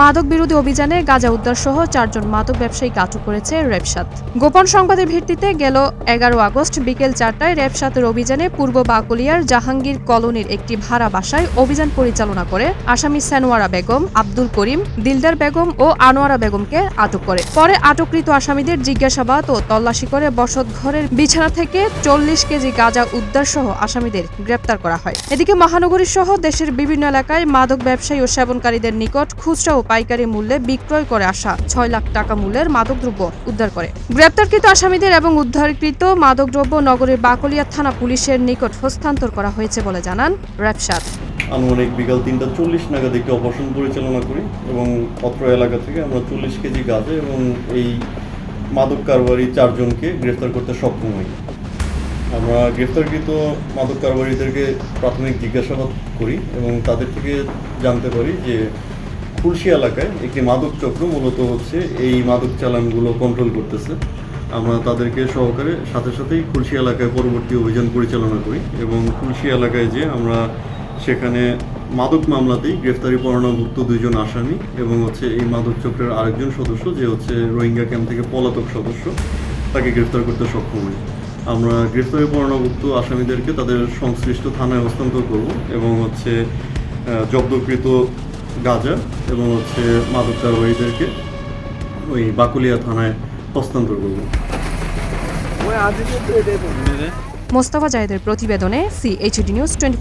মাদক বিরোধী অভিযানে গাঁজা উদ্ধার সহ চারজন মাদক ব্যবসায়ীকে আটক করেছে র্যাবসাত গোপন সংবাদের ভিত্তিতে গেল এগারো আগস্ট বিকেল চারটায় র্যাবসাতের অভিযানে পূর্ব বাকুলিয়ার জাহাঙ্গীর কলোনির একটি ভাড়া বাসায় অভিযান পরিচালনা করে আসামি সানোয়ারা বেগম, আব্দুল করিম, দিলদার বেগম ও আনোয়ারা বেগমকে আটক করে। পরে আটককৃত আসামিদের জিজ্ঞাসাবাদ ও তল্লাশি করে বসত ঘরের বিছানা থেকে চল্লিশ কেজি গাঁজা উদ্ধার সহ আসামিদের গ্রেপ্তার করা হয়। এদিকে মহানগরী সহ দেশের বিভিন্ন এলাকায় মাদক ব্যবসায়ী ও সেবনকারীদের নিকট খুচরা ও পাইকারি মূল্যে বিক্রয় করে আসা ছয় লাখ টাকা মূল্যের মাদকদ্রব্য উদ্ধার করে। গ্রেপ্তারকৃত আসামিদের এবং উদ্ধারকৃত মাদকদ্রব্য নগরের বাকলিয়া থানা পুলিশের নিকট হস্তান্তর করা হয়েছে বলে জানান র্যাবসাদ। আনুমানিক বিকাল তিনটা চল্লিশ নাগাদ একটি অপারেশন পরিচালনা করি এবং অত্র এলাকা থেকে আমরা চল্লিশ কেজি গাঁজা এবং এই মাদক কারবারি চারজনকে গ্রেফতার করতে সক্ষম হই। আমরা গ্রেফতারকৃত মাদক কারবারিদেরকে প্রাথমিক জিজ্ঞাসাবাদ করি এবং তাদের থেকে জানতে পারি যে খুলশি এলাকায় একটি মাদক চক্র মূলত হচ্ছে এই মাদক চালানগুলো কন্ট্রোল করতেছে। আমরা তাদেরকে সহকারে সাথে সাথেই খুলশি এলাকায় পরবর্তী অভিযান পরিচালনা করি এবং খুলশি এলাকায় যে আমরা সেখানে মাদক মামলাতেই গ্রেফতারি পরোয়ানাভুক্ত দুইজন আসামি এবং হচ্ছে এই মাদক চক্রের আরেকজন সদস্য যে হচ্ছে রোহিঙ্গা ক্যাম্প থেকে পলাতক সদস্য, তাকে গ্রেফতার করতে সক্ষম হই। আমরা গ্রেফতারি পরোয়ানাভুক্ত আসামিদেরকে তাদের সংশ্লিষ্ট থানায় হস্তান্তর করব এবং হচ্ছে জব্দকৃত গাঁজা এবং হচ্ছে মাদক কারবারিদেরকে ওই বাকুলিয়া থানায় হস্তান্তর করব। মোস্তফা জাহেদের প্রতিবেদনে সিএইচডি নিউজ টোয়েন্টি